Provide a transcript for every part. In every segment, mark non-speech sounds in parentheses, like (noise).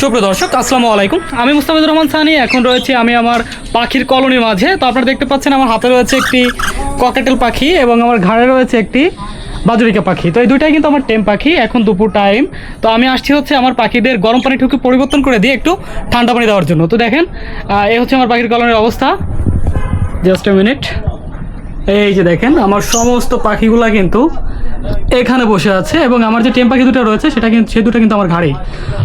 সুপ্রিয় দর্শক, আসসালামু আলাইকুম। আমি মুস্তাফিজুর রহমান সানি, এখন রয়েছে আমি আমার পাখির কলোনির মাঝে। তো আপনারা দেখতে পাচ্ছেন আমার হাতে রয়েছে একটি ককেটেল পাখি এবং আমার ঘাড়ে রয়েছে একটি বাজুরিকা পাখি। তো এই দুইটাই কিন্তু আমার টেম পাখি, এখন দুপুর টাইম তো আমি আসছি হচ্ছে আমার পাখিদের গরম পানি ঠুকে পরিবর্তন করে দিয়ে একটু ঠান্ডা পানি দেওয়ার জন্য। তো দেখেন এই হচ্ছে আমার পাখির কলোনির অবস্থা। জাস্ট এ মিনিট এই যে দেখেন, আমার সমস্ত পাখিগুলা কিন্তু এখানে বসে আছে এবং আমার যে টেম পাখি দুটো রয়েছে, সেটা কিন্তু সে দুটো কিন্তু আমার ঘাড়ে।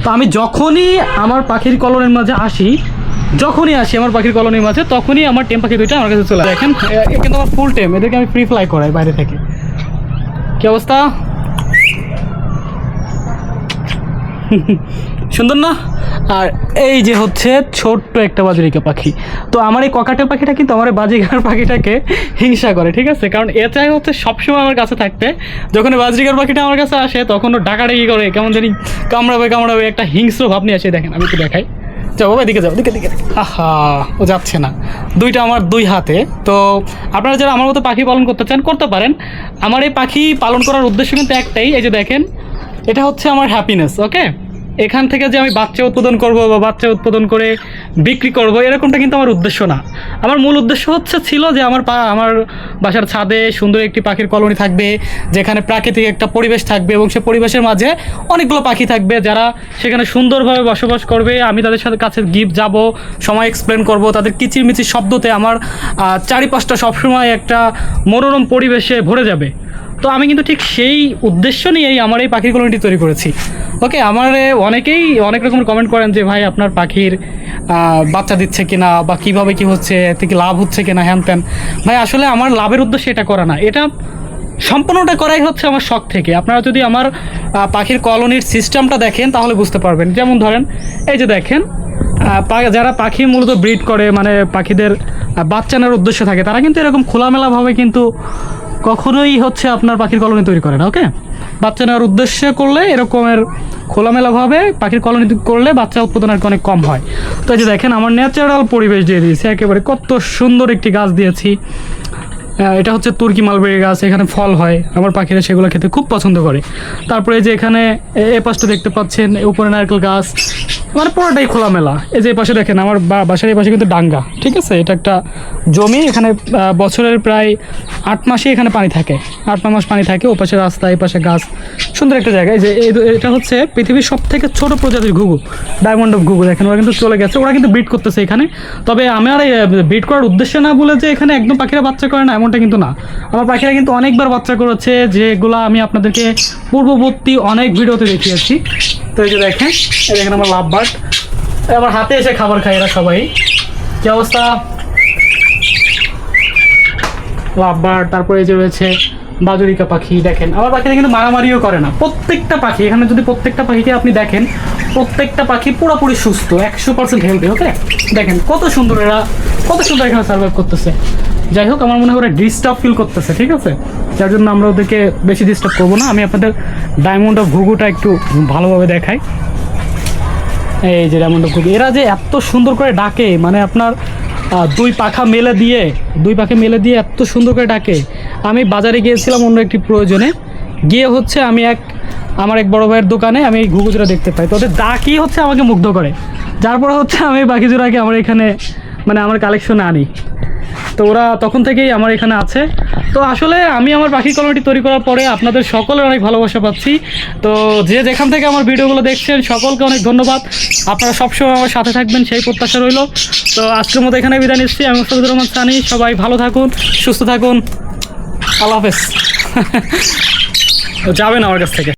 তো আমি যখনই আমার পাখির কলনের মাঝে আসি, যখনই আসি আমার পাখির কলোনির মাঝে, তখনই আমার টেম পাখি দুইটা আমার কাছে চলে। দেখেন কিন্তু আমার ফুল টেম, এদেরকে আমি ফ্রি ফ্লাই করাই বাইরে থেকে। কি অবস্থা? সুন্দর না? আর এই যে হচ্ছে ছোট্ট একটা বাজরিকা পাখি। তো আমার এই ককাটেল পাখিটা কিন্তু আমার বাজিকার পাখিটাকে হিংসা করে, ঠিক আছে? কারণ এ চাই হচ্ছে সবসময় আমার কাছে থাকতে। যখন বাজরিকার পাখিটা আমার কাছে আসে, তখন ও ডাকাডাকি করে, কেমন জানি কামড়াবে কামড়াবে, একটা হিংস্র ভাব নিয়ে আসে। দেখেন, আমি একটু দেখাই। যাও বাবা, এদিকে যাও দিকে দিকে আহা, ও যাচ্ছে না। দুইটা আমার দুই হাতে। তো আপনারা যারা আমার মতো পাখি পালন করতে চান, করতে পারেন। আমার এই পাখি পালন করার উদ্দেশ্য কিন্তু একটাই, এই যে দেখেন, এটা হচ্ছে আমার হ্যাপিনেস ওকে এখান থেকে যে আমি বাচ্চা উৎপাদন করব বা বাচ্চা উৎপাদন করে বিক্রি করব, এরকমটা কিন্তু আমার উদ্দেশ্য না। আমার মূল উদ্দেশ্য হচ্ছে ছিল যে আমার পা, আমার বাসার ছাদে সুন্দর একটি পাখির কলোনি থাকবে, যেখানে প্রাকৃতিক একটা পরিবেশ থাকবে এবং সে পরিবেশের মাঝে অনেকগুলো পাখি থাকবে যারা সেখানে সুন্দরভাবে বসবাস করবে। আমি তাদের সাথে কাছে গিফট যাব, সময় এক্সপ্লেন করব, তাদের কিচিরমিচির শব্দতে আমার চারিপাশটা সবসময় একটা মনোরম পরিবেশে ভরে যাবে। তো আমি কিন্তু ঠিক সেই উদ্দেশ্য নিয়েই আমার এই পাখির কলোনিটি তৈরি করেছি। ওকে আমার অনেকেই অনেক রকম কমেন্ট করেন যে ভাই আপনার পাখির বাচ্চা দিচ্ছে কিনা বা কীভাবে কি হচ্ছে এতে কি লাভ হচ্ছে কিনা? হ্যান ত্যান। ভাই আসলে আমার লাভের উদ্দেশ্যে এটা করা না। এটা সম্পূর্ণটা করাই হচ্ছে আমার শখ থেকে। আপনারা যদি আমার পাখির কলোনির সিস্টেমটা দেখেন তাহলে বুঝতে পারবেন। যেমন ধরেন এই যে দেখেন যারা পাখি মূলত ব্রিড করে মানে পাখিদের আহ, বাচ্চা নেওয়ার উদ্দেশ্য থাকে তারা কিন্তু এরকম খোলামেলাভাবে কিন্তু কখনোই হচ্ছে আপনার পাখির কলোনি তৈরি করে না ওকে বাচ্চা নেওয়ার উদ্দেশ্যে করলে এরকমের খোলামেলাভাবে পাখির কলোনি করলে বাচ্চা উৎপাদন আর অনেক কম হয়। তো এই যে দেখেন, আমার ন্যাচারাল পরিবেশ দিয়ে দিয়েছি, একেবারে কত সুন্দর একটি গাছ দিয়েছি। এটা হচ্ছে তুর্কি মালবেরি গাছ, এখানে ফল হয়, আমার পাখিরা সেগুলো খেতে খুব পছন্দ করে। তারপরে যে এখানে এ পাশটা দেখতে পাচ্ছেন, উপরে নারকেল গাছ মানে পুরোটাই খোলামেলা। এই যে পাশে দেখেন, আমার বাসার এই পাশে কিন্তু ডাঙ্গা, ঠিক আছে? এটা একটা জমি, এখানে বছরের প্রায় আট মাসে এখানে পানি থাকে। আট নয় মাস পানি থাকে ও পাশে রাস্তা এই পাশে গাছ। সুন্দর একটা জায়গা। এই যে এটা হচ্ছে পৃথিবীর সব থেকে ছোট প্রজাতির ঘুঘু, ডায়মন্ড অফ ঘুঘু। দেখেন, ওরা কিন্তু চলে গেছে। ওরা কিন্তু ব্রিড করতেছে এখানে। তবে আমার ব্রিড করার উদ্দেশ্য না বলে যে এখানে একদম পাখিরা বাচ্চা করে না, এমনটা কিন্তু না। আমার পাখিরা কিন্তু অনেকবার বাচ্চা করেছে, যেগুলো আমি আপনাদেরকে পূর্ববর্তী অনেক ভিডিওতে দেখিয়েছি। তো এই যে দেখেন, এই দেখেন আমার লাভ বার্ড। আমার হাতে এসে খাবার খায় এরা সবাই। কি অবস্থা? লাভ লাভবার তারপরে এই যে রয়েছে বাজুরিকা পাখি, দেখেন। আমার পাখিরা কিন্তু মারামারিও করে না। প্রত্যেকটা পাখি, এখানে যদি প্রত্যেকটা পাখিকে আপনি দেখেন, প্রত্যেকটা পাখি পুরোপুরি সুস্থ, একশো পার্সেন্ট হেলদি ওকে দেখেন কত সুন্দর এরা, কত সুন্দর এখানে সার্ভাইভ করতেছে। যাই হোক, আমার মনে হয় ওরা ডিস্টার্ব ফিল করতেছে, ঠিক আছে? যার জন্য আমরা ওদেরকে বেশি ডিস্টার্ব করব না। আমি আপনাদের ডায়মন্ড অফ ঘুঘুটা একটু ভালোভাবে দেখাই। এই যে ডায়মন্ড অফ ঘুঘু। এরা যে এত সুন্দর করে ডাকে মানে আপনার দুই পাখা মেলে দিয়ে, দুই পাখা মেলে দিয়ে এত সুন্দর করে ডাকে। আমি বাজারে গিয়েছিলাম অন্য একটি প্রয়োজনে। গিয়ে হচ্ছে আমি এক, আমার এক বড় ভাইয়ের দোকানে আমি এই ঘুঘুজোড়া দেখতে পাই। তো ওদের ডাকই হচ্ছে আমাকে মুগ্ধ করে। যার পরে হচ্ছে আমি বাকি জোড়াকে আমার এখানে মানে আমার কালেকশনে আনি। তো ওরা তখন থেকেই আমার এখানে আছে। তো আসলে আমি আমার পাখি কলোনিটি তৈরি করার পরে আপনাদের সকলের অনেক ভালোবাসা পাচ্ছি। তো যে যেখান থেকে আমার ভিডিওগুলো দেখছেন, সকলকে অনেক ধন্যবাদ। আপনারা সবসময় আমার সাথে থাকবেন, সেই প্রত্যাশা রইল। তো আজকের মতো এখানে বিদায় নিচ্ছি। আমি মোস্তাফিজুর রহমান সানি। সবাই ভালো থাকুন, সুস্থ থাকুন। আল্লাহ হাফেজ। (laughs) যাবেন আমার কাছ থেকে।